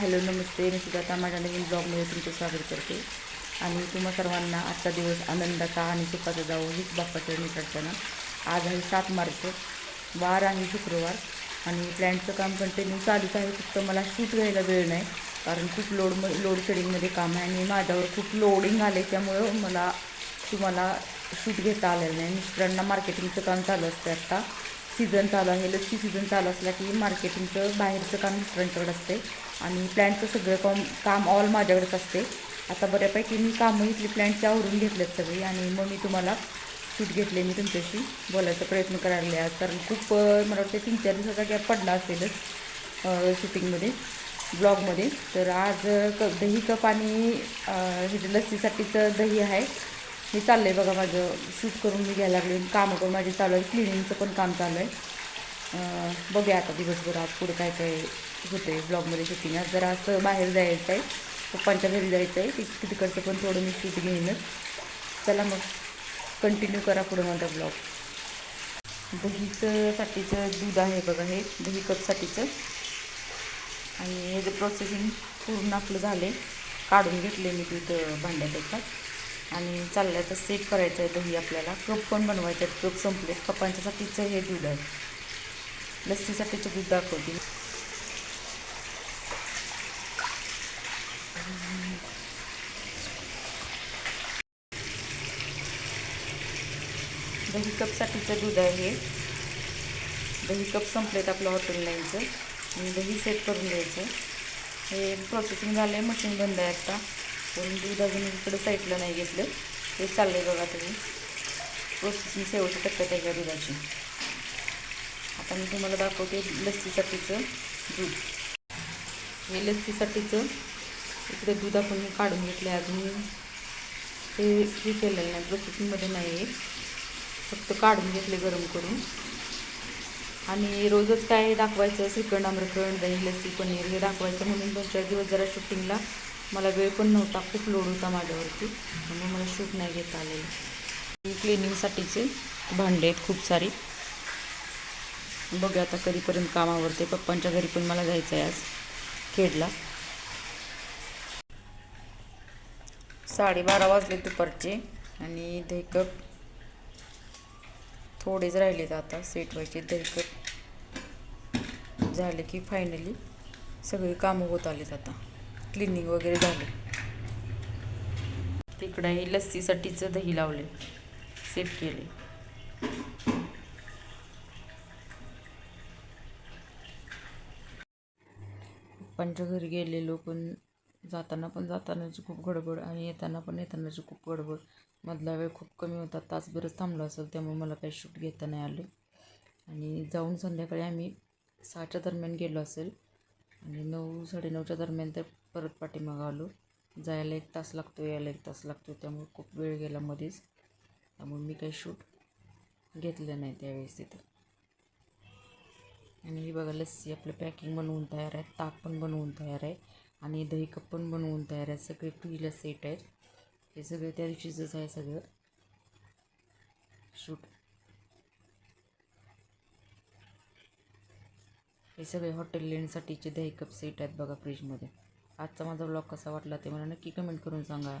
Hello नमस्ते. मी सुद्धा माझ्या नवीन ब्लॉगमध्ये तुमचं स्वागत करते. आणि तुम्हा सर्वांना आजचा दिवस आनंदाचा आणि सुखाचा जावो हीच बाप्पाच्या मी आज आहे सात मार्च वार आहे शुक्रवार. आणि प्लॅनचं काम कंटिन्यू चालूच आहे. फक्त मला शूट घ्यायला वेळ नाही. कारण खूप लोड लोड शेडिंगमध्ये काम आहे. आणि माझ्यावर खूप लोडिंग आले त्यामुळं मला तुम्हाला शूट घेता आलेलं नाही. मिस्टरांना मार्केटिंगचं काम चालू असतं आत्ता. सीझन चालू आहे. लस्सी सीझन चालू असला की मार्केटिंगचं बाहेरचं काम मिस्टरांच्याकडे असते. आणि प्लॅन्टचं सगळं काम काम ऑल माझ्याकडेच असते. आता बऱ्यापैकी मी कामं इथली प्लॅनची आवरून घेतलेत सगळी आणि मग मी तुम्हाला शूट घेतले मी तुमच्याशी. बोलायचा प्रयत्न करायला आज. कारण खूप मला वाटतं तीन चार दिवसाचा गॅप पडला असेलच शूटिंगमध्ये ब्लॉगमध्ये तर आज क दही कप आणि हे लस्सीसाठीचं दही आहे हे चाललं आहे बघा माझं. शूट करून मी घ्यायला लागले. कामं करून माझे चालू आहे. क्लिनिंगचं पण काम चालू आहे. बघूया आता दिवसभर आज पुढं काय काय होतं आहे ब्लॉगमध्ये शूटिंग आज जरा असं बाहेर जायचं आहे पप्पांच्या घरी जायचं आहे ति तिकडचं पण थोडं मी शूट घेईनच. चला मग. कंटिन्यू करा पुढं माझा ब्लॉग दहीचं साठीचं दूध आहे बघा हे. दही कपसाठीचं. आणि हे जे प्रोसेसिंग पूर्ण आपलं झालं आहे काढून घेतले मी तिथं भांड्यापेक्षा. आणि चाललं तर सेट करायचं आहे दही आपल्याला. कप पण बनवायचे आहेत कप संपले. कपांच्यासाठीचं हे दूध आहे. लस्सीसाठीचं दूध दाखवते. दही कपसाठीचं दूध आहे हे. दही कप संपलेत आपलं हॉटेल लाईनचं आणि दही सेट करून द्यायचं हे प्रोसेसिंग झालं आहे मशीन बंद आहे आता. पण दूध अजून इकडे साईडला नाही घेतलं. हे चाललं आहे बघा तुम्ही प्रोसेसिंग शेवटच्या टप्प्यात आहे त्या दुधाची. आता मी तुम्हाला दाखवते लस्सीसाठीचं दूध. हे लस्सीसाठीचं इकडे दूध आपण मी काढून घेतलं आहे अजून. हे हे केलेलं नाही प्रोसेसिंगमध्ये नाही आहे. फक्त काढून घेतले गरम करून. आणि रोजच काय दाखवायचं? श्रीखंड आम्रखंड दही लस्सी पनीर हे दाखवायचं म्हणून दोन चार दिवस जरा शूटिंगला मला वेळ पण नव्हता खूप लोड होता माझ्यावरती. म्हणून मला शूट नाही घेता आलेलं. क्लिनिंगसाठीचे भांडे आहेत खूप सारी. बघा आता कधीपर्यंत कामावरते पप्पांच्या घरी पण मला जायचं आहे आज खेडला. साडेबारा वाजले दुपारचे आणि दहीकप थोडेच राहिलेत आता. सेट व्हायचे दही झाले की फायनली सगळी कामं होत आलीत आता. क्लिनिंग वगैरे झाले. तिकडे लस्सीसाठीचं दही लावले. सेट केले. पप्पांच्या घरी गेलेलो पण जाताना पण जातानाची खूप गडबड आणि येताना पण येतानाची खूप गडबड. मधला वेळ खूप कमी होता. तासभरच थांबलो असेल त्यामुळे मला काही शूट घेता नाही आलं. आणि जाऊन संध्याकाळी आम्ही सहाच्या दरम्यान गेलो असेल. आणि नऊ साडेनऊच्या दरम्यान तर परत पाठीमागं आलो. जायला एक तास लागतो यायला एक तास लागतो त्यामुळे खूप वेळ गेला मध्येच त्यामुळे मी काही शूट घेतलं नाही त्यावेळेस तिथं. आणि ही बघा लस्सी आपलं पॅकिंग बनवून तयार आहे ताक पण बनवून तयार आहे आणि दही कप पण बनवून तयार आहे. सगळे पिला सेट आहेत. हे सगळं त्या दिवशीचंच आहे सगळं. शूट. हे सगळे हॉटेल लेणसाठीचे दही कप सेट आहेत बघा फ्रीजमध्ये आजचा माझा ब्लॉग कसा वाटला ते मला नक्की कमेंट करून सांगा.